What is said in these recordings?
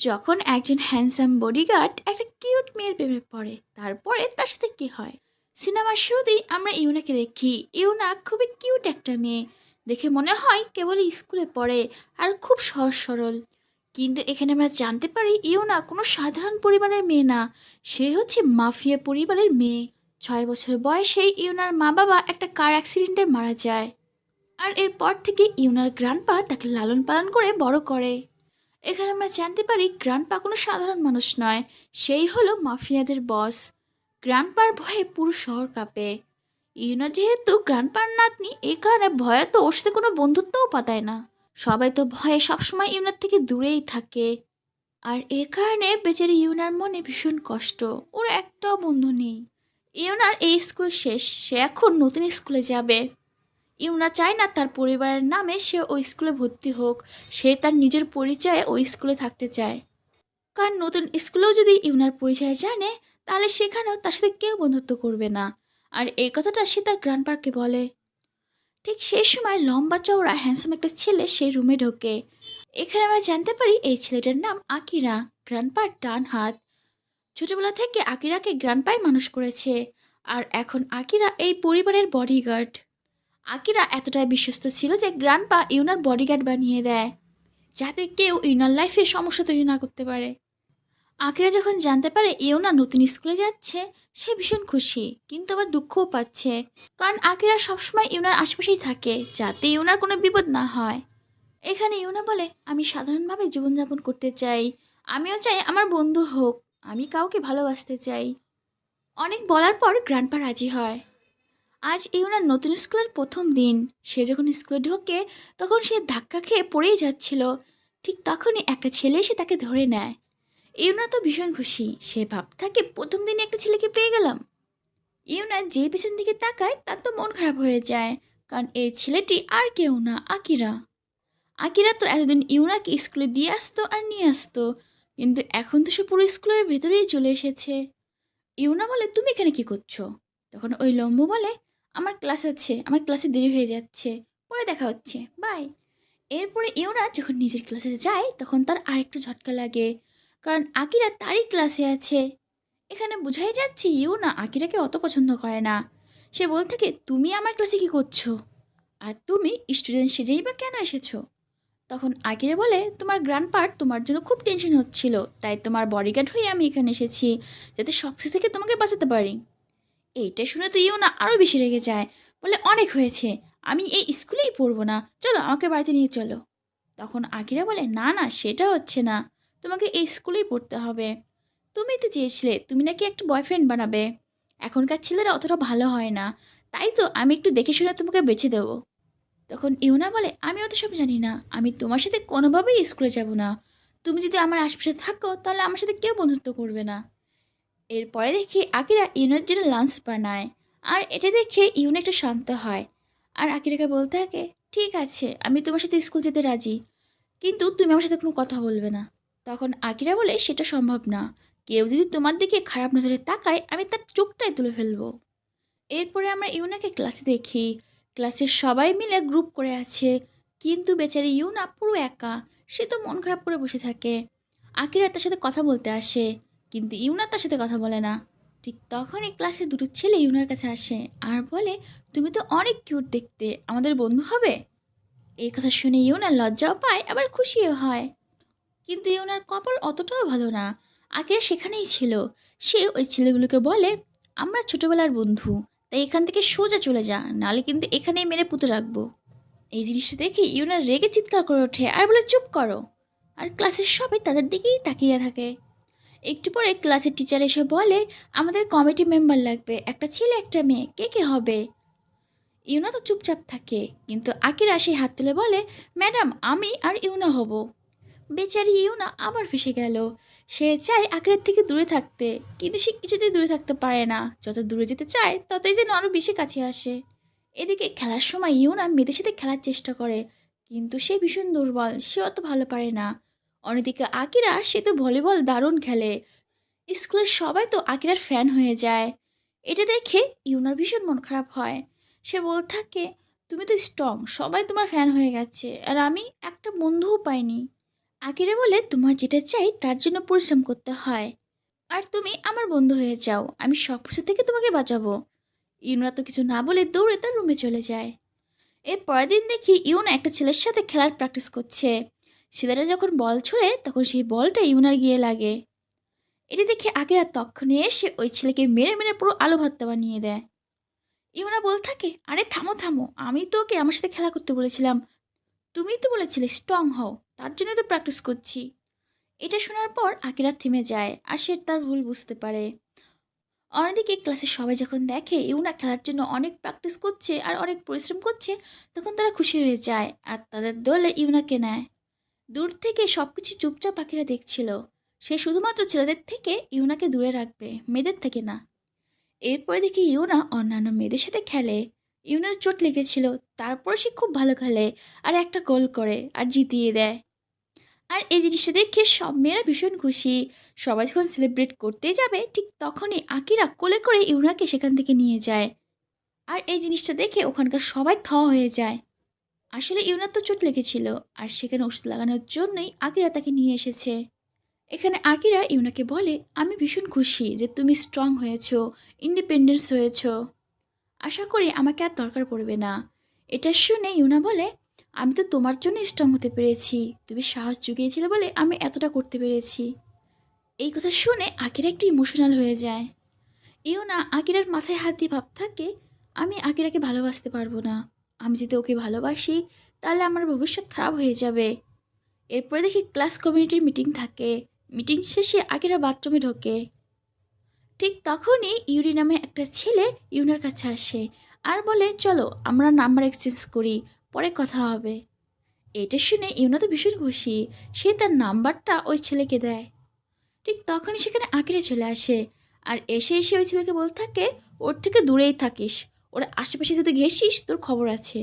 যখন একজন handsome bodyguard একটা কিউট মেয়ের প্রেমে পড়ে, তারপরে তার সাথে কি হয়? সিনেমার শুরুতেই আমরা ইউনাকে দেখি। ইউনা খুবই কিউট একটা মেয়ে। দেখে মনে হয় কেবল স্কুলে পড়ে আর খুব সহজ সরল। কিন্তু এখানে আমরা জানতে পারি ইউনা কোনো সাধারণ পরিবারের মেয়ে না। সে হচ্ছে মাফিয়া পরিবারের মেয়ে। ছয় বছর বয়সেই ইউনার মা বাবা একটা কার অ্যাক্সিডেন্টে মারা যায়। আর এরপর থেকে ইউনার গ্রান্ডপা তাকে লালন পালন করে বড় করে। এখানে আমরা জানতে পারি গ্রান্ডপা কোনো সাধারণ মানুষ নয়, সেই হলো মাফিয়াদের বস। গ্রান্ডপার ভয়ে পুরো শহর কাঁপে। ইউনা যেহেতু গ্রান্ডপার নাতনি এই কারণে ভয়ে তো ওর সাথে কোনো বন্ধুত্বও পাতায় না। সবাই তো ভয়ে সবসময় ইউনার থেকে দূরেই থাকে। আর এ কারণে বেচারি ইউনার মনে ভীষণ কষ্ট, ওর একটাও বন্ধু নেই। ইউনার এই স্কুল শেষ, সে এখন নতুন স্কুলে যাবে। ইউনা চায় না তার পরিবারের নামে সে ওই স্কুলে ভর্তি হোক, সে তার নিজের পরিচয়ে ওই স্কুলে থাকতে চায়। কারণ নতুন স্কুলেও যদি ইউনার পরিচয় জানে, তাহলে সেখানেও তার সাথে কেউ বন্ধুত্ব করবে না। আর এই কথাটা সে তার গ্র্যান্ডপারকে বলে। ঠিক সেই সময় লম্বা চওড়া হ্যান্ডসাম একটা ছেলে সেই রুমে ঢোকে। এখানে আমরা জানতে পারি এই ছেলেটার নাম আকিরা। গ্র্যান্ডপার ডান হাত। ছোটবেলা থেকে আকিরাকে গ্র্যান্ডপাই মানুষ করেছে। আর এখন আকিরা এই পরিবারের বডিগার্ড। আকিরা এতটাই বিশ্বস্ত ছিল যে গ্র্যান্ডপা ইউনার বডিগার্ড বানিয়ে দেয়, যাতে কেউ ইউনার লাইফে সমস্যা তৈরি না করতে পারে। আকিরা যখন জানতে পারে ইউনা নতুন স্কুলে যাচ্ছে, সে ভীষণ খুশি, কিন্তু আবার দুঃখও পাচ্ছে, কারণ আকিরা সবসময় ইউনার আশেপাশেই থাকে, যাতে ইউনার কোনো বিপদ না হয়। এখানে ইউনা বলে, আমি সাধারণভাবে জীবনযাপন করতে চাই, আমিও চাই আমার বন্ধু হোক, আমি কাউকে ভালোবাসতে চাই। অনেক বলার পর গ্র্যান্ডপা রাজি হয়। আজ ইউনার নতুন স্কুলের প্রথম দিন। সে যখন স্কুলে ঢোকে, তখন সে ধাক্কা খেয়ে পড়েই যাচ্ছিল। ঠিক তখনই একটা ছেলে এসে তাকে ধরে নেয়। ইউনা তো ভীষণ খুশি। সে ভাব থাকে, প্রথম দিনে একটা ছেলেকে পেয়ে গেলাম। ইউনা যে পেছন দিকে তাকায়, তার তো মন খারাপ হয়ে যায়। কারণ এই ছেলেটি আর কেউ না, আকিরা। আকিরা তো এতদিন ইউনাকে স্কুলে দিয়ে আসতো আর নিয়ে আসতো। কিন্তু এখন তো সে পুরো স্কুলের ভেতরেই চলে এসেছে। ইউনা বলে, তুমি এখানে কি করছ? তখন ওই লম্বু বলে আমার ক্লাস আছে আমার ক্লাসে দেরি হয়ে যাচ্ছে, পরে দেখা হচ্ছে বাই এরপরে ইউনা যখন নিজের ক্লাসে যায়, তখন তার আরেকটা ঝটকা লাগে, কারণ আকিরা তারই ক্লাসে আছে। এখানে বোঝাই যাচ্ছে ইউনা আকিরাকে অত পছন্দ করে না। সে বল থাকে, তুমি আমার ক্লাসে কি করছ? আর তুমি স্টুডেন্ট সেজেই বা কেন এসেছ? তখন আকিরা বলে, তোমার গ্র্যান্ড পার্ট তোমার জন্য খুব টেনশন হচ্ছিল, তাই তোমার বডিগার্ড হয়ে আমি এখানে এসেছি, যাতে সব কিছু থেকে তোমাকে বাঁচাতে পারি। এইটা শুনে তো ইউনা আরও বেশি রেগে যায়। বলে, অনেক হয়েছে। আমি এই স্কুলেই পড়ব না। চলো, আমাকে বাড়িতে নিয়ে চলো। তখন আকিরা বলে, না না, সেটা হচ্ছে না। তোমাকে এই স্কুলেই পড়তে হবে। তুমি তো চেয়েছিলে, তুমি নাকি একটা বয়ফ্রেন্ড বানাবে। এখনকার ছেলেরা অতটা ভালো হয় না। তাই তো আমি একটু দেখে শুনে তোমাকে বেছে দেবো। তখন ইউনা বলে, আমি অত সব জানি না। আমি তোমার সাথে কোনোভাবেই স্কুলে যাব না। তুমি যদি আমার আশপাশে থাকো, তাহলে আমার সাথে কেউ বন্ধুত্ব করবে না। এরপরে দেখি আকিরা ইউনের জন্য লাঞ্চ বানায়। আর এটা দেখে ইউন একটু শান্ত হয়। আর আকিরাকে বলতে থাকে, ঠিক আছে, আমি তোমার সাথে স্কুল যেতে রাজি। কিন্তু তুমি আমার সাথে কোনো কথা বলবে না। তখন আকিরা বলে, সেটা সম্ভব না। কেউ যদি তোমার দিকে খারাপ নজরে তাকায়, আমি তার চোখটাই তুলে ফেলব। এরপরে আমরা ইউনাকে ক্লাসে দেখি। ক্লাসের সবাই মিলে গ্রুপ করে আছে। কিন্তু বেচারি ইউনা পুরো একা। সে তো মন খারাপ করে বসে থাকে। আকিরা তার সাথে কথা বলতে আসে। কিন্তু ইউনা তার সাথে কথা বলে না। ঠিক তখনই ক্লাসে দুটো ছেলে ইউনার কাছে আসে আর বলে, তুমি তো অনেক কিউট দেখতে, আমাদের বন্ধু হবে? এই কথা শুনে ইউনার লজ্জাও পায়, আবার খুশিও হয়। কিন্তু ইউনার কপাল অতটাও ভালো না, আগে সেখানেই ছিল। সে ওই ছেলেগুলোকে বলে, আমরা ছোটবেলার বন্ধু, তাই এখান থেকে সোজা চলে যা নালে কিন্তু এখানেই মেরে পুঁতে রাখব। এই জিনিসটা দেখে ইউনার রেগে চিৎকার করে ওঠে আর বলে, চুপ করো। আর ক্লাসের সবাই তাদের দিকেই তাকিয়ে থাকে। একটু পরে ক্লাসের টিচার এসে বলে, আমাদের কমিটি মেম্বার লাগবে, একটা ছেলে, একটা মেয়ে, কে কে হবে? ইউনা তো চুপচাপ থাকে, কিন্তু আকিরা সেই হাত তুলে বলে, ম্যাডাম, আমি আর ইউনা হব। বেচারি ইউনা আবার ফেসে গেল। সে চায় আকিরার থেকে দূরে থাকতে, কিন্তু সে কিছুতেই দূরে থাকতে পারে না। যত দূরে যেতে চায়, ততই যেন আরও বেশি কাছে আসে। এদিকে খেলার সময় ইউনা মেয়েদের সাথে খেলার চেষ্টা করে, কিন্তু সে ভীষণ দুর্বল, সে অত ভালো পারে না। অন্যদিকে আকিরা, সে তো ভলিবল দারুণ খেলে। স্কুলের সবাই তো আকিরার ফ্যান হয়ে যায়। এটা দেখে ইউনার ভীষণ মন খারাপ হয়। সে বলতে থাকে, তুমি তো স্ট্রং, সবাই তোমার ফ্যান হয়ে গেছে, আর আমি একটা বন্ধুও পাইনি। আকিরা বলে, তোমার যেটা চাই তার জন্য পরিশ্রম করতে হয়। আর তুমি আমার বন্ধু হয়ে যাও, আমি সব কিছু থেকে তোমাকে বাঁচাবো। ইউনা তো কিছু না বলে দৌড়ে তার রুমে চলে যায়। এর পরের দিন দেখি ইউনা একটা ছেলের সাথে খেলার প্র্যাকটিস করছে। ছেলেরা যখন বল ছুড়ে, তখন সেই বলটা ইউনার গিয়ে লাগে। এটি দেখে আকিরা তক্ষণে এসে ওই ছেলেকে মেরে মেরে পুরো আলো ভর্তা বানিয়ে দেয়। ইউনা বল থাকে, আরে থামো থামো, আমি তো ওকে আমার সাথে খেলা করতে বলেছিলাম। তুমিই তো বলেছিলে স্ট্রং হও, তার জন্য তো প্র্যাকটিস করছি। এটা শোনার পর আকিরা থেমে যায়, আর সে তার ভুল বুঝতে পারে। অন্যদিকে ক্লাসে সবাই যখন দেখে ইউনা খেলার জন্য অনেক প্র্যাকটিস করছে আর অনেক পরিশ্রম করছে, তখন তারা খুশি হয়ে যায়, আর তাদের দলে ইউনাকে নেয়। দূর থেকে সব কিছু চুপচাপ পাখিরা দেখছিল। সে শুধুমাত্র ছেলেদের থেকে ইউনাকে দূরে রাখবে, মেয়েদের থেকে না। এরপরে দেখি ইউনা অন্যান্য মেয়েদের সাথে খেলে। ইউনার চোট লেগেছিল, তারপর সে খুব ভালো খেলে আর একটা গোল করে আর জিতিয়ে দেয়। আর এই জিনিসটা দেখে সব মেয়েরা ভীষণ খুশি। সবাই যখন সেলিব্রেট করতে যাবে, ঠিক তখনই আকিরা কোলে করে ইউনাকে সেখান থেকে নিয়ে যায়। আর এই জিনিসটা দেখে ওখানকার সবাই থ হয়ে যায়। আসলে ইউনার তো চোট লেগেছিল, আর সেখানে ওষুধ লাগানোর জন্যই আকিরা তাকে নিয়ে এসেছে। এখানে আকিরা ইউনাকে বলে, আমি ভীষণ খুশি যে তুমি স্ট্রং হয়েছ ইন্ডিপেন্ডেন্স হয়েছো। আশা করি আমাকে আর দরকার পড়বে না। এটা শুনে ইউনা বলে, আমি তো তোমার জন্য স্ট্রং হতে পেরেছি। তুমি সাহস জুগিয়েছিলে বলে আমি এতটা করতে পেরেছি। এই কথা শুনে আকিরা একটু ইমোশনাল হয়ে যায়। ইউনা আকিরার মাথায় হাত দিয়ে ভাব থাকে, আমি আকিরাকে ভালোবাসতে পারব না। আমি যদি ওকে ভালোবাসি, তাহলে আমার ভবিষ্যৎ খারাপ হয়ে যাবে। এরপরে দেখি ক্লাস কমিউনিটির মিটিং থাকে। মিটিং শেষে আগেরা বাথরুমে ঢোকে। ঠিক তখনই ইউরি নামে একটা ছেলে ইউনার কাছে আসে আর বলে, চলো, আমরা নাম্বার এক্সচেঞ্জ করি, পরে কথা হবে। এটা শুনে ইউনা তো ভীষণ খুশি। সে তার নাম্বারটা ওই ছেলেকে দেয়। ঠিক তখনই সেখানে আঁকিরে চলে আসে। আর এসে এসে ওই ছেলেকে বলতে থাকে, ওর থেকে দূরেই থাকিস। ওর আশেপাশে যদি ঘেসিস তোর খবর আছে।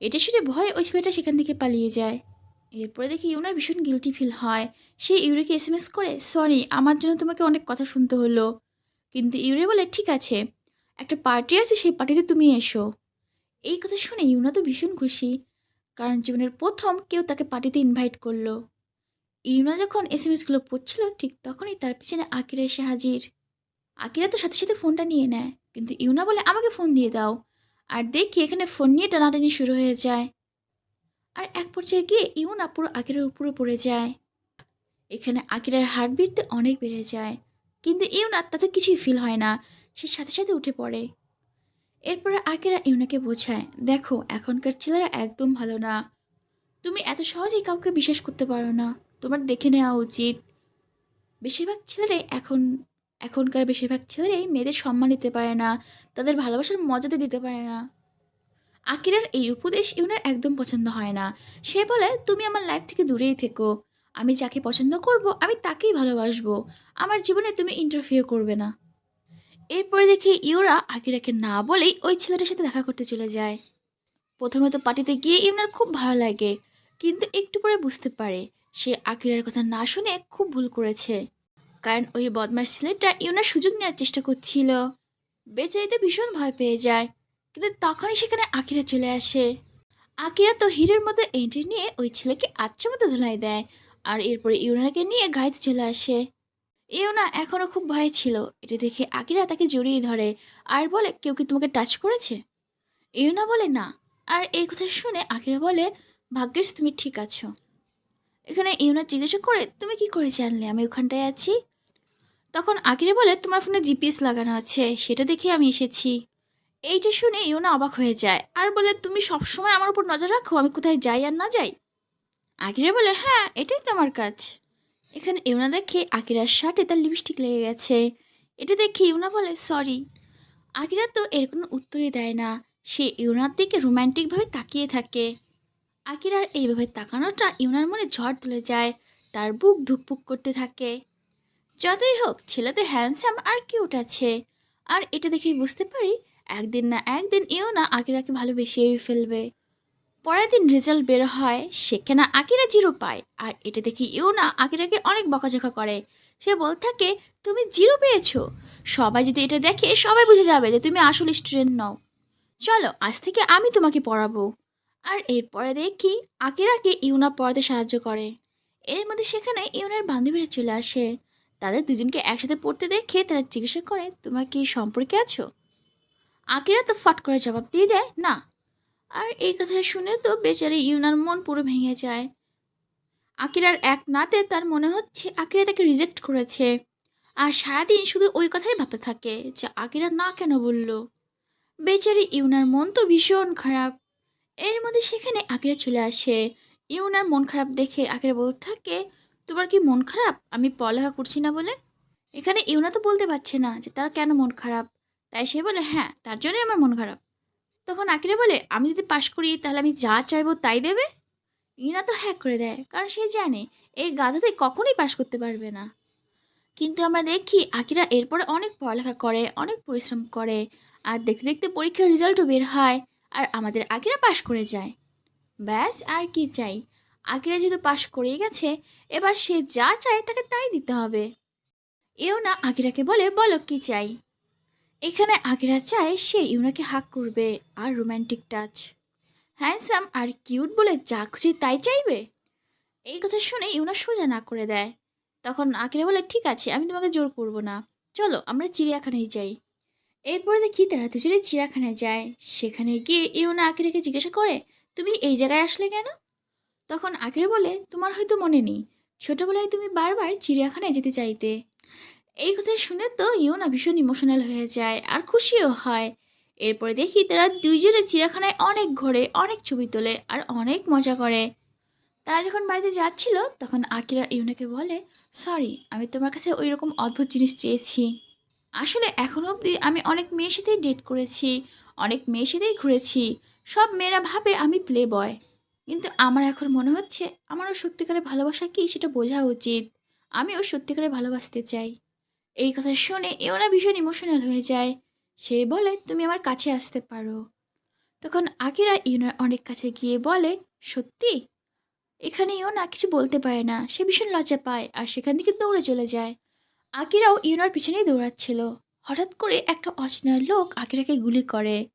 এটা শুনে ভয়ে ওই ছেলেটা সেখান থেকে পালিয়ে যায়। এরপরে দেখি ইউনার ভীষণ গিলটি ফিল হয়। সে ইউরিকে এস এম এস করে সরি আমার জন্য তোমাকে অনেক কথা শুনতে হলো। কিন্তু ইউরে বলে, ঠিক আছে, একটা পার্টি আছে, সেই পার্টিতে তুমি এসো। এই কথা শুনে ইউনা তো ভীষণ খুশি, কারণ জীবনের প্রথম কেউ তাকে পার্টিতে ইনভাইট করল। ইউনা যখন এস এম এসগুলো পড়ছিল, ঠিক তখনই তার পিছনে আকিরা এসে হাজির। আকিরা তো সাথে সাথে ফোনটা নিয়ে নেয়। কিন্তু ইউনা বলে, আমাকে ফোন দিয়ে দাও। আর দেখি এখানে ফোন নিয়ে টানাটানি শুরু হয়ে যায়। আর এক পর্যায়ে গিয়ে ইউনা পুরো আকিরার উপরে পড়ে যায়। এখানে আকিরার হার্টবিট অনেক বেড়ে যায়। কিন্তু ইউনা তাতে কিছুই ফিল হয় না। সে সাথে সাথে উঠে পড়ে। এরপরে আকিরা ইউনাকে বোঝায়, দেখো, এখনকার ছেলেরা একদম ভালো না। তুমি এত সহজেই কাউকে বিশ্বাস করতে পারো না। তোমার দেখে নেওয়া উচিত। বেশিরভাগ ছেলেরাই এখন এখনকার বেশিরভাগ ছেলেরাই মেয়েদের সম্মান দিতে পারে না, তাদের ভালোবাসার মজাতে দিতে পারে না। আকিরার এই উপদেশ ইউনার একদম পছন্দ হয় না। সে বলে, তুমি আমার লাইফ থেকে দূরেই থেকো। আমি যাকে পছন্দ করব, আমি তাকেই ভালোবাসবো। আমার জীবনে তুমি ইন্টারফিয়ার করবে না। এরপরে দেখি ইউরা আকিরাকে না বলেই ওই ছেলেটার সাথে দেখা করতে চলে যায়। প্রথমে তো পার্টিতে গিয়ে ইউনার খুব ভালো লাগে, কিন্তু একটু পরে বুঝতে পারে, সে আকিরার কথা না শুনে খুব ভুল করেছে। কারণ ওই বদমাস ছেলেটা ইউনার সুযোগ নেওয়ার চেষ্টা করছিল। বেচারিতে ভীষণ ভয় পেয়ে যায়, কিন্তু তখনই সেখানে আকিরা চলে আসে। আকিরা তো হিরের মতো এন্ট্রি নিয়ে ওই ছেলেকে আচ্ছা মতো ধুলাই দেয় আর এরপরে ইউনাকে নিয়ে গাড়িতে চলে আসে। ইউনা এখনও খুব ভয়ে ছিল, এটা দেখে আকিরা তাকে জড়িয়ে ধরে আর বলে, কেউ কি তোমাকে টাচ করেছে? ইউনা বলে, না। আর এই কথা শুনে আকিরা বলে ভাগ্যেশ তুমি ঠিক আছো। এখানে ইউনা জিজ্ঞাসা করে, তুমি কি করে জানলে আমি ওখানটায় আছি? তখন আকিরা বলে, তোমার ফোনে জিপিএস লাগানো আছে, সেটা দেখে আমি এসেছি। এইটা শুনে ইউনা অবাক হয়ে যায়। আর বলে, তুমি সবসময় আমার উপর নজর রাখো, আমি কোথায় যাই আর না যাই? আকিরা বলে হ্যাঁ এটাই তো আমার কাজ। এখানে ইউনা দেখে আকিরার শার্টে তার লিপস্টিক লেগে গেছে। এটা দেখে ইউনা বলে, সরি। আকিরা তো এর কোনো উত্তরই দেয় না। সে ইউনার দিকে রোম্যান্টিকভাবে তাকিয়ে থাকে। আকিরার এইভাবে তাকানোটা ইউনার মনে ঝড় তুলে যায়। তার বুক ধুকপুক করতে থাকে। যতই হোক ছেলে তো হ্যান্ডসাম আর কিউট আছে। আর এটা দেখেই বুঝতে পারি, একদিন না একদিন এও না আকিরাকে ভালোবেসেই ফেলবে। পরের দিন রেজাল্ট বের হয়, সেখানে আকিরা জিরো পায়। আর এটা দেখে ইউনা আকিরাকে অনেক বকাঝকা করে। সে বল থাকে, তুমি জিরো পেয়েছ। সবাই যদি এটা দেখে, সবাই বুঝে যাবে যে তুমি আসলে স্টুডেন্ট নও। চলো, আজ থেকে আমি তোমাকে পড়াবো। আর এরপরে দেখি আকিরাকে ইউনা পড়াতে সাহায্য করে। এর মধ্যে সেখানে ইউনার বান্ধবীরা চলে আসে। তাদের দুজনকে একসাথে পড়তে দেখে তারা জিজ্ঞাসা করে, তোমরা কি সম্পর্কে আছো? আকিরা তো ফাট করে জবাব দিয়ে দেয়, না। আর এই কথা শুনে তো বেচারি ইউনার মন পুরো ভেঙে যায়। আকিরার এক নাতে তার মনে হচ্ছে আকিরা তাকে রিজেক্ট করেছে। আর সারাদিন শুধু ওই কথাই ভাবতে থাকে যে আকিরা না কেন বলল। বেচারি ইউনার মন তো ভীষণ খারাপ। এর মধ্যে সেখানে আকিরা চলে আসে। ইউনার মন খারাপ দেখে আকিরা বলতে থাকে তোমার কি মন খারাপ? আমি পড়ালেখা করছি না বলে? এখানে ইউনা তো বলতে পারছে না যে তার কেন মন খারাপ। তাই সে বলে হ্যাঁ তার জন্যই আমার মন খারাপ। তখন আকিরা বলে, আমি যদি পাশ করি তাহলে আমি যা চাইব তাই দেবে? ইউনা তো হ্যাক করে দেয়, কারণ সে জানে এই গাধাতে কখনোই পাশ করতে পারবে না। কিন্তু আমরা দেখি আকিরা এরপরে অনেক পড়ালেখা করে, অনেক পরিশ্রম করে, আর দেখতে দেখতে পরীক্ষার রেজাল্টও বের হয়, আর আমাদের আকিরা পাশ করে যায়। ব্যাস, আর কি চাই? আকিরা যেহেতু পাশ করেই গেছে, এবার সে যা চায় তাকে তাই দিতে হবে। এও না আকিরাকে বলে, বলো কি চাই? এখানে আকিরা চায় সে ইউনাকে হাক করবে আর রোম্যান্টিক টাচ হ্যান্ডসাম আর কিউট বলে যা খুশি তাই চাইবে? এই কথা শুনে ইউনা সোজা না করে দেয়। তখন আকিরা বলে, ঠিক আছে, আমি তোমাকে জোর করব না। চলো, আমরা চিড়িয়াখানায় যাই। এরপরে দেখি তারা দুজনে চিড়িয়াখানায় যায়। সেখানে গিয়ে ইউনা আকিরাকে জিজ্ঞাসা করে, তুমি এই জায়গায় আসলে কেন? তখন আকিরা বলে, তোমার হয়তো মনে নেই। ছোটবেলায় তুমি বারবার চিড়িয়াখানায় যেতে চাইতে। এই কথা শুনে তো ইউনা ভীষণ ইমোশনাল হয়ে যায় আর খুশিও হয়। এরপরে দেখি তারা দুইজনে চিড়িয়াখানায় অনেক ঘোরে, অনেক ছবি তোলে আর অনেক মজা করে। তারা যখন বাড়িতে যাচ্ছিল তখন আকিরা ইউনাকে বলে, সরি, আমি তোমার কাছে ওই রকম অদ্ভুত জিনিস চেয়েছি। আসলে এখন অবধি আমি অনেক মেয়ের সাথেই ডেট করেছি, অনেক মেয়ের সাথেই ঘুরেছি। সব মেয়েরা ভাবে আমি প্লে বয় কিন্তু আমার এখন মনে হচ্ছে আমারও সত্যিকারের ভালোবাসা কি সেটা বোঝা উচিত। আমিও সত্যিকারে ভালোবাসতে চাই। এই কথা শুনে ইউনা ভীষণ ইমোশনাল হয়ে যায়। সে বলে, তুমি আমার কাছে আসতে পারো। তখন আকিরা ইউনার অনেক কাছে গিয়ে বলে, সত্যি? এখানে ইউনা কিছু বলতে পারে না। সে ভীষণ লজ্জা পায় আর সেখান থেকে দৌড়ে চলে যায়। আকিরাও ইউনার পিছনেই দৌড়াচ্ছিল। হঠাৎ করে একটা অচেনা লোক আকিরাকে গুলি করে।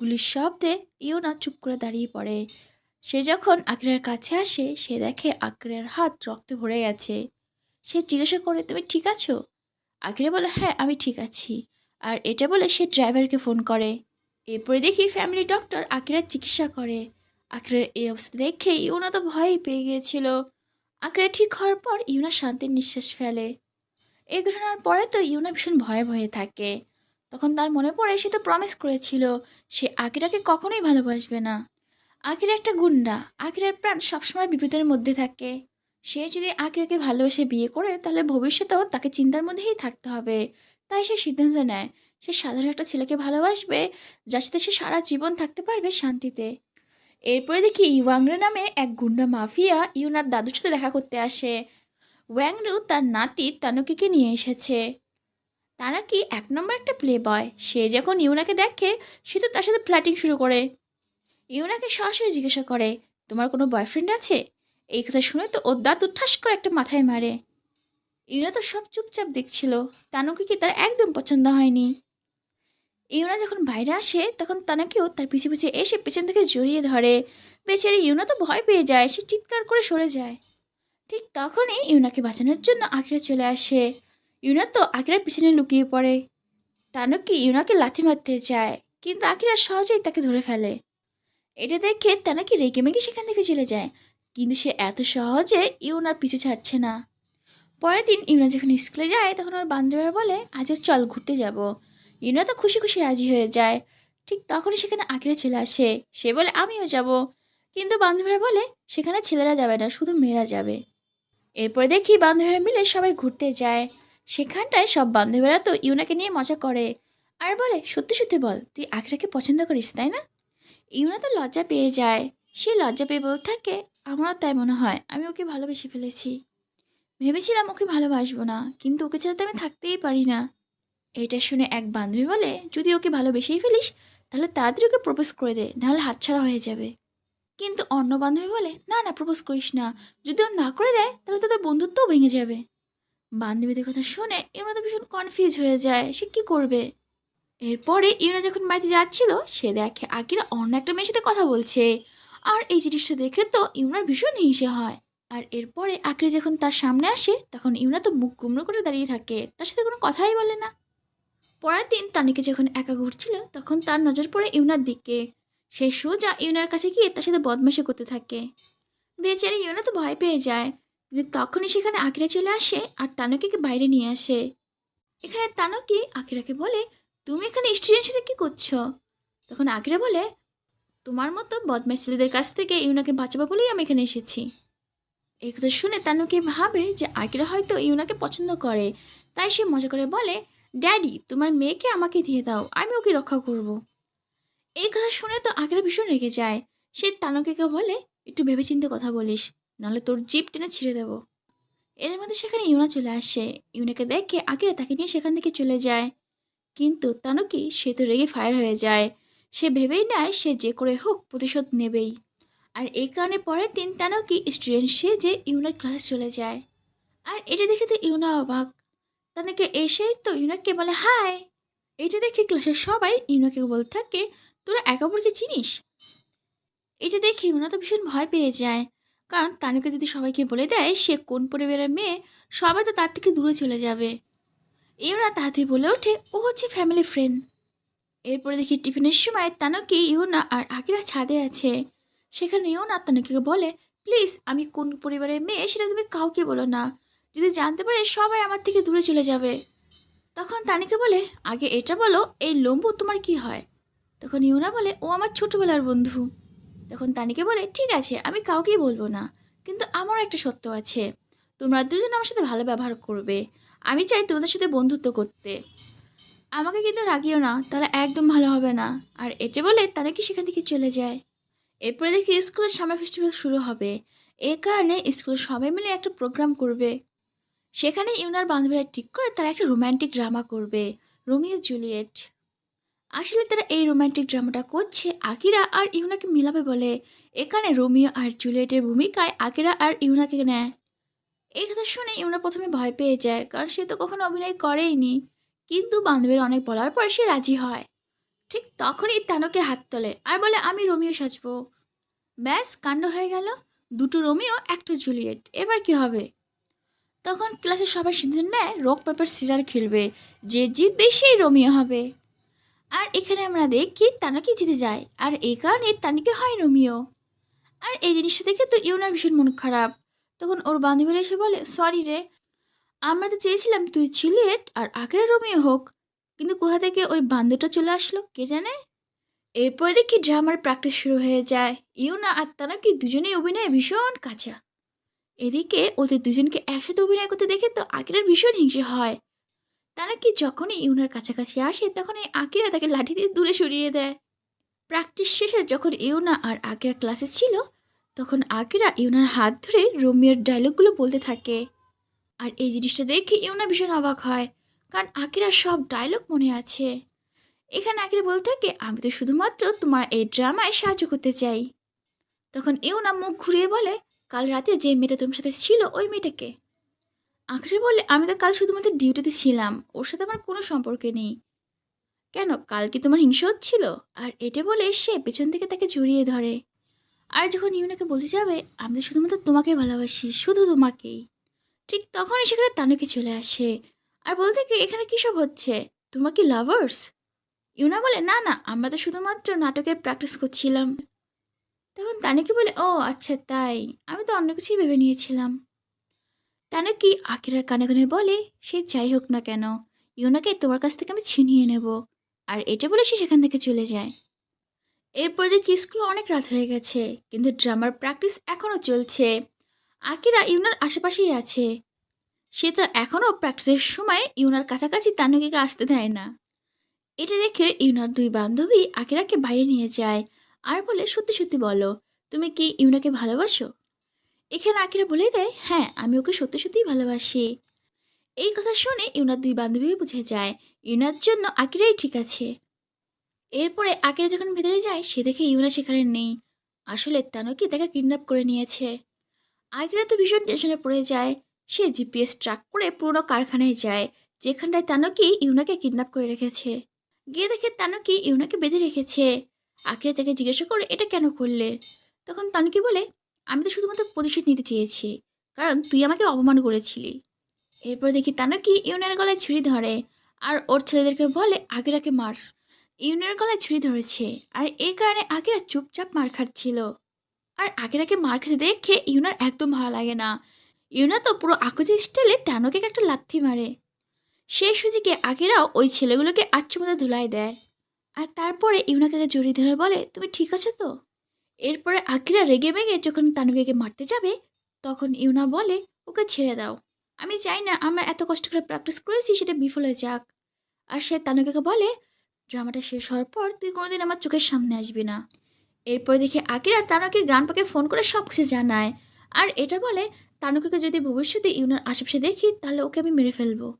গুলির শব্দে ইউনা চুপ করে দাঁড়িয়ে পড়ে। সে যখন আকিরার কাছে আসে, সে দেখে আকিরার হাত রক্তে ভরে গেছে। সে জিজ্ঞাসা করে, তুমি ঠিক আছো? আকিরা বলে হ্যাঁ আমি ঠিক আছি। আর এটা বলে সে ড্রাইভারকে ফোন করে। এরপরে দেখি ফ্যামিলি ডক্টর আকিরার চিকিৎসা করে। আকিরার এই অবস্থা দেখে ইউনা তো ভয়ই পেয়ে গিয়েছিল। আকিরা ঠিক হওয়ার পর ইউনা শান্তির নিঃশ্বাস ফেলে। এই ঘটনার পরে তো ইউনা ভীষণ ভয়ে ভয়ে থাকে। তখন তার মনে পড়ে, সে তো প্রমিস করেছিল, সে আকিরাকে কখনোই ভালোবাসবে না। আকিরা একটা গুন্ডা। আকিরার প্রাণ সবসময় বিপদের মধ্যে থাকে। সে যদি আকিরাকে ভালোবেসে বিয়ে করে, তাহলে ভবিষ্যতেও তাকে চিন্তার মধ্যেই থাকতে হবে। তাই সে সিদ্ধান্ত নেয়। সে সাধারণ একটা ছেলেকে ভালোবাসবে, যার সাথে সে সারা জীবন থাকতে পারবে শান্তিতে। এরপরে দেখি ইওয়াংরা নামে এক গুন্ডা মাফিয়া ইউনার দাদুর সাথে দেখা করতে আসে। ওয়াংরু তার নাতি তানুকিকে নিয়ে এসেছে। তারা কি এক নম্বর একটা প্লে বয় সে যখন ইউনাকে দেখে, সে তো তার সাথে ফ্ল্যাটিং শুরু করে। ইউনাকে সরাসরি জিজ্ঞাসা করে, তোমার কোনো বয়ফ্রেন্ড আছে? এই কথা শুনে তো ওর দাঁত ঠাস করে একটা মাথায় মারে। ইউনা তো সব চুপচাপ দেখছিল, তানুকে কি তার একদম পছন্দ হয়নি। ইউনা যখন বাইরে আসে, তখন তানাকেও তার পিছে পিছে এসে পেছন থেকে জড়িয়ে ধরে। বেচারি ইউনা তো ভয় পেয়ে যায়, সে চিৎকার করে সরে যায়। ঠিক তখনই ইউনাকে বাঁচানোর জন্য আকিরা চলে আসে। ইউনা তো আকিরার পিছনে লুকিয়ে পড়ে। তানুকি ইউনাকে লাথি মারতে যায় কিন্তু আকিরা সহজেই তাকে ধরে ফেলে। এটা দেখে তানাকি রেগে মেগে সেখান থেকে চলে যায়। কিন্তু সে এত সহজে ইউনার পিছু ছাড়ছে না। পরের দিন ইউনা যখন স্কুলে যায়, তখন ওর বান্ধবীরা বলে, আজ চল ঘুরতে যাব। ইউনা তো খুশি খুশি রাজি হয়ে যায়। ঠিক তখনই সেখানে আকিরা চলে আসে। সে বলে, আমিও যাব। কিন্তু বান্ধবীরা বলে, সেখানে ছেলেরা যাবে না, শুধু মেয়েরা যাবে। এরপরে দেখি বান্ধবীরা মিলে সবাই ঘুরতে যায়। সেখানটায় সব বান্ধবীরা তো ইউনাকে নিয়ে মজা করে। আর বলে, সত্যি সত্যি বল, তুই আকিরাকে পছন্দ করিস, তাই না? ইউনা তো লজ্জা পেয়ে যায়। সে লজ্জা পেয়ে বলতে থাকে, আমারও তাই মনে হয়। আমি ওকে ভালোবেসে ফেলেছি। ভেবেছিলাম ওকে ভালোবাসবো না, কিন্তু ওকে ছাড়া তো আমি থাকতেই পারি না। এটা শুনে এক বান্ধবী বলে, যদি ওকে ভালোবেসেই ফেলিস, তাহলে তাড়াতাড়ি ওকে প্রপোজ করে দে, নাহলে হাতছাড়া হয়ে যাবে। কিন্তু অন্য বান্ধবী বলে, না না প্রপোজ করিস না। যদি ও না করে দেয়, তাহলে তো তোর বন্ধুত্বও ভেঙে যাবে। বান্ধবীদের কথা শুনে ইউনা তো ভীষণ কনফিউজ হয়ে যায়, সে কী করবে? এরপরে ইউনা যখন বাড়িতে যাচ্ছিল, সে দেখে আকিরা অন্য একটা মেয়ের সাথে কথা বলছে। আর এই জিনিসটা দেখে তো ইউনার ভীষণ হিংসে হয়। আর এরপরে আঁকড়ে যখন তার সামনে আসে, তখন ইউনা তো মুখ গুমড়ো করে দাঁড়িয়ে থাকে। তার সাথে কোনো কথাই বলে না। পরের দিন তানিকে যখন একা ঘুরছিল, তখন তার নজর পড়ে ইউনার দিকে। সে সোজা ইউনার কাছে গিয়ে তার সাথে বদমাশি করতে থাকে। বেচারি ইউনা তো ভয় পেয়ে যায়। কিন্তু তখনই সেখানে আকিরা চলে আসে আর তানকিকে বাইরে নিয়ে আসে। এখানে তানকি আকিরাকে বলে তুমি এখানে স্টুডেন্ট সাথে কী করছ? তখন আকিরা বলে, তোমার মতো বদমাশ ছেলেদের কাছ থেকে ইউনাকে বাঁচাবো বলেই আমি এখানে এসেছি। এই কথা শুনে তানুকে ভাবে যে আকিরা হয়তো ইউনাকে পছন্দ করে। তাই সে মজা করে বলে, ড্যাডি, তোমার মেয়েকে আমাকে দিয়ে দাও, আমি ওকে রক্ষা করব। এই কথা শুনে তো আকিরা ভীষণ রেগে যায়। সে তানুকে বলে, একটু ভেবেচিন্তে কথা বলিস, নাহলে তোর জিপ টেনে ছিঁড়ে দেবো। এর মধ্যে সেখানে ইউনা চলে আসে। ইউনাকে দেখে আকিরা তাকে নিয়ে সেখান থেকে চলে যায়। কিন্তু তানুকি সে তো রেগে ফায়ার হয়ে যায়। সে ভেবেই নেয় সে যে করে হোক প্রতিশোধ নেবেই। আর এই কারণে পরের দিন তানুকি স্টুডেন্ট সে যে ইউনার ক্লাসে চলে যায়। আর এটা দেখে তো ইউনা অবাক। তানুকে এসেই তো ইউনাকে বলে, হাই! এটা দেখে ক্লাসের সবাই ইউনাকে বলতে থাকে, তোরা একে অপরকে চিনিস? এটা দেখে ইউনা তো ভীষণ ভয় পেয়ে যায়। কারণ তানুকে যদি সবাইকে বলে দেয় সে কোন পরিবারের মেয়ে, সবাই তো তার থেকে দূরে চলে যাবে। ইউনা তাড়াতাড়ি বলে ওঠে, ও হচ্ছে ফ্যামিলি ফ্রেন্ড এরপরে দেখি টিফিনের সময় তানুকি, ইউনা আর আকিরা ছাদে আছে। সেখানে ইউনা তানুকিকে বলে, প্লিজ, আমি কোন পরিবারের মেয়ে সেটা তুমি কাউকে বলো না। যদি জানতে পারে সবাই আমার থেকে দূরে চলে যাবে। তখন তানিকে বলে, আগে এটা বলো, এই লম্বু তোমার কি হয়? তখন ইউনা বলে, ও আমার ছোটবেলার বন্ধু। তখন তানিকে বলে, ঠিক আছে, আমি কাউকেই বলব না, কিন্তু আমারও একটা সত্য আছে। তোমরা দুজন আমার সাথে ভালো ব্যবহার করবে। আমি চাই তোমাদের সাথে বন্ধুত্ব করতে। আমাকে কিন্তু রাগিও না তাহলে একদম ভালো হবে না। আর এটা বলে তারা কি সেখান থেকে চলে যায়? এরপরে দেখি স্কুলের সামার ফেস্টিভ্যাল শুরু হবে। এ কারণে স্কুল সবাই মিলে একটা প্রোগ্রাম করবে। সেখানে ইউনার বান্ধবীরা ঠিক করে তারা একটা রোম্যান্টিক ড্রামা করবে, রোমিও জুলিয়েট। আসলে তারা এই রোম্যান্টিক ড্রামাটা করছে আকিরা আর ইউনাকে মিলাবে বলে। এখানে রোমিও আর জুলিয়েটের ভূমিকায় আকিরা আর ইউনাকে নেয়। এই কথা শুনে ইউনা প্রথমে ভয় পেয়ে যায় কারণ সে তো কখনো অভিনয় করেইনি। কিন্তু বান্ধবীর অনেক বলার পর সে রাজি হয়। ঠিক তখনই তানকে হাত তোলে আর বলে, আমি রোমিও সাজবো। ব্যাস, কাণ্ড হয়ে গেল। দুটো রোমিও, একটা জুলিয়েট। এবার কি হবে? তখন ক্লাসে সবাই সিদ্ধান্ত নেয় রক পেপার সিজার খেলবে। যে জিতবে, সেই রোমিও হবে। আর এখানে আমরা দেখি তানাকে জিতে যায়। আর এই কারণে তানিকে হয় রোমিও। আর এই জিনিসটা দেখে তো ইউনার ভীষণ মন খারাপ। তখন ওর বান্ধবীরা এসে বলে সরি রে, আমরা তো চেয়েছিলাম তুই জুলিয়েট আর আগের রোমিও হোক, কিন্তু কোথা থেকে ওই বান্ধবটা চলে আসলো, কে জানে? এরপরে দেখি ড্রামার প্র্যাকটিস শুরু হয়ে যায়। ইউনা আর তানাকি দুজনেই অভিনয়ে ভীষণ কাঁচা। এদিকে ওদের দুজনকে একসাথে অভিনয় করতে দেখে তো আকিরার ভীষণ হিংসে হয়। তারা কি যখনই ইউনার কাছাকাছি আসে তখন এই আকিরা তাকে লাঠি দিয়ে দূরে সরিয়ে দেয়। প্র্যাকটিস শেষে যখন ইউনা আর আকিরা ক্লাসে ছিল তখন আকিরা ইউনার হাত ধরে রোমিওর ডায়লগগুলো বলতে থাকে। আর এই জিনিসটা দেখে ইউনা ভীষণ অবাক হয়, কারণ আকিরা সব ডায়লগ মনে আছে। এখানে আকিরা বলতে থাকে, আমি তো শুধুমাত্র তোমার এই ড্রামায় সাহায্য করতে চাই। তখন ইউনা মুখ ঘুরিয়ে বলে, কাল রাতে যে মেয়েটা তোমার সাথে ছিল, ওই মেয়েটাকে? আখরে বলে, আমি তো কাল শুধুমাত্র ডিউটিতে ছিলাম, ওর সাথে আমার কোনো সম্পর্ক নেই। কেন, কাল কি তোমার হিংসা হচ্ছিল? আর এটা বলে সে পেছন থেকে তাকে জড়িয়ে ধরে। আর যখন ইউনাকে বলতে যাবে, আমি তো শুধুমাত্র তোমাকে ভালোবাসি, শুধু তোমাকেই। ঠিক তখনই সেখানে তানুকে চলে আসে। আর বলতে কি, এখানে কী সব হচ্ছে? তোমার কি লাভার্স ইউনা বলে, না না, আমরা তো শুধুমাত্র নাটকের প্র্যাকটিস করছিলাম। তখন তানুকি বলে, ও আচ্ছা তাই। আমি তো অন্য কিছুই ভেবে নিয়েছিলাম। তানুকি আকিরার কানে কানে বলে, সে যাই হোক না কেন, ইউনাকে তোমার কাছ থেকে আমি ছিনিয়ে নেব। আর এটা বলে সে সেখান থেকে চলে যায়। এরপর দেখি স্কুলে অনেক রাত হয়ে গেছে, কিন্তু ড্রামার প্র্যাকটিস এখনও চলছে। আকিরা ইউনার আশেপাশেই আছে। সে তো এখনও প্র্যাকটিসের সময় ইউনার কাছাকাছি তানুকিকে আসতে দেয় না। এটা দেখে ইউনার দুই বান্ধবী আকিরাকে বাইরে নিয়ে যায় আর বলে, সত্যি সত্যি বলো, তুমি কি ইউনাকে ভালোবাসো? এখানে আকিরা বলে দেয় হ্যাঁ আমি ওকে সত্যি, সত্যিই ভালোবাসি। এই কথা শুনে ইউনার দুই বান্ধবী বুঝে যায়, ইউনার জন্য আকিরাই ঠিক আছে। এরপরে আকিরা যখন ভেতরে যায়, সে দেখে ইউনা সেখানে নেই। আসলে তানুকি তাকে কিডন্যাপ করে নিয়েছে। আকিরা তো ভীষণ টেনশনে পড়ে যায়। সে জিপিএস ট্র্যাক করে পুরোনো কারখানায় যায়, যেখানটায় তানুকি ইউনাকে কিডন্যাপ করে রেখেছে। গিয়ে দেখে তানুকি ইউনাকে বেঁধে রেখেছে। আকিরা তাকে জিজ্ঞাসা করে, এটা কেন করলে? তখন তানুকি বলে, আমি তো শুধুমাত্র প্রতিশোধ নিতে চেয়েছি, কারণ তুই আমাকে অপমান করেছিলি। এরপর দেখি তানুকি ইউনার গলায় ছুরি ধরে, আর ওর ছেলেদেরকে বলে আগেরাকে মার। ইউনের গলায় ছুরি ধরেছে, আর এই কারণে আগেরা চুপচাপ মার খাচ্ছিল। আর আগেরাকে মার খেতে দেখে ইউনার একদম ভালো লাগে না। ইউনা তো পুরো আকুজি স্টাইলে তানুকে একটা লাথি মারে। সেই সুযোগে আগেরাও ওই ছেলেগুলোকে আচ্ছা মতো ধুলাই দেয়। আর তারপরে ইউনাকে জড়িয়ে ধরে বলে, তুমি ঠিক আছো তো? এরপরে আকিরা রেগে মেগে যখন তানুকে মারতে যাবে, তখন ইউনা বলে, ওকে ছেড়ে দাও। আমি চাই না আমরা এত কষ্ট করে প্র্যাকটিস করেছি, সেটা বিফল হয়ে যাক। আর সে তানুকে বলে ড্রামাটা শেষ হওয়ার পর তুই কোনোদিন আমার চোখের সামনে আসবি না। এরপর দেখি আকিরা তানুকের গ্রান্ডপাকে ফোন করে সব কিছু জানায়। আর এটা বলে তানুকে যদি ভবিষ্যতে ইউনার আশেপাশে দেখি, তাহলে ওকে আমি মেরে ফেলব।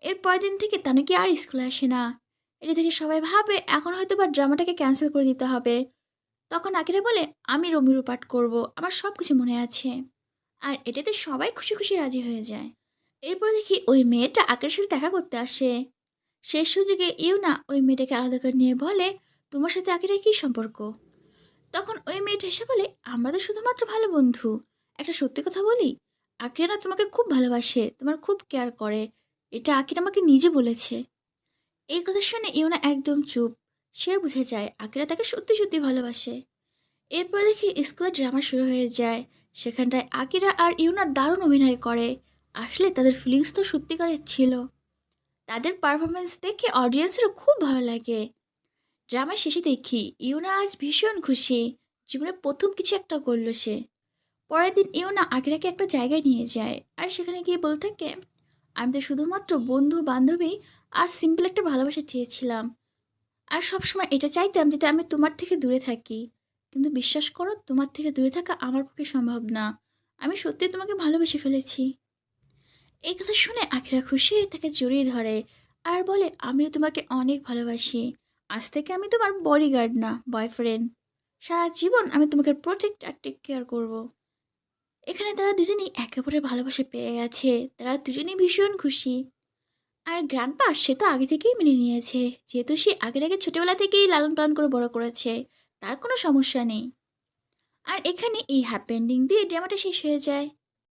এর পরের দিন থেকে তানুকি আর স্কুলে আসে না। এটা দেখে সবাই ভাবে, এখন হয়তো বা ড্রামাটাকে ক্যান্সেল করে দিতে হবে। তখন আকিরা বলে, আমি রমিরু পাঠ করব, আমার সব কিছু মনে আছে। আর এটাতে সবাই খুশি খুশি রাজি হয়ে যায়। এরপর দেখি ওই মেয়েটা আকের সাথে দেখা করতে আসে। শেষ সুযোগে ইউনা ওই মেয়েটাকে আলাদা করে নিয়ে বলে, তোমার সাথে আকিরার কী সম্পর্ক? তখন ওই মেয়েটা এসে বলে, আমরা তো শুধুমাত্র ভালো বন্ধু। একটা সত্যি কথা বলি আকিরা তোমাকে খুব ভালোবাসে, তোমার খুব কেয়ার করে। এটা আকিরা আমাকে নিজে বলেছে। এই কথা শুনে ইউনা একদম চুপ। সে বুঝে যায় আকিরা তাকে সত্যি সত্যি ভালোবাসে। এরপর দেখি স্কুলে ড্রামা শুরু হয়ে যায়। সেখানটায় আকিরা আর ইউনা দারুণ অভিনয় করে। আসলে তাদের ফিলিংস তো সত্যিকারের ছিল। তাদের পারফরমেন্স দেখে অডিয়েন্সেরও খুব ভালো লাগে। ড্রামার শেষে দেখি ইউনা আজ ভীষণ খুশি। জীবনে প্রথম কিছু একটা করল সে। পরের দিন ইউনা আকিরাকে একটা জায়গায় নিয়ে যায় আর সেখানে গিয়ে বলতে থাকে, আমি তো শুধুমাত্র বন্ধু বান্ধবী আর সিম্পল একটা ভালোবাসা চেয়েছিলাম। আর সবসময় এটা চাইতাম যাতে আমি তোমার থেকে দূরে থাকি। কিন্তু বিশ্বাস করো, তোমার থেকে দূরে থাকা আমার পক্ষে সম্ভব না। আমি সত্যি তোমাকে ভালোবেসে ফেলেছি। এই কথা শুনে আখিরা খুশি তাকে জড়িয়ে ধরে আর বলে, আমিও তোমাকে অনেক ভালোবাসি। আজ থেকে আমি তোমার বডিগার্ড না বয়ফ্রেন্ড সারা জীবন আমি তোমাকে প্রোটেক্ট আর টেক কেয়ার করব। এখানে তারা দুজনেই একে অপরের ভালোবাসা পেয়ে গেছে। তারা দুজনেই ভীষণ খুশি। আর গ্র্যান্ডপা সে তো আগে থেকেই মেনে নিয়েছে। যেহেতু সে আগের আগে ছোটোবেলা থেকেই লালন পালন করে বড় করেছে, তার কোনো সমস্যা নেই। আর এখানে এই হ্যাপি এন্ডিং দিয়ে ড্রামাটা শেষ হয়ে যায়।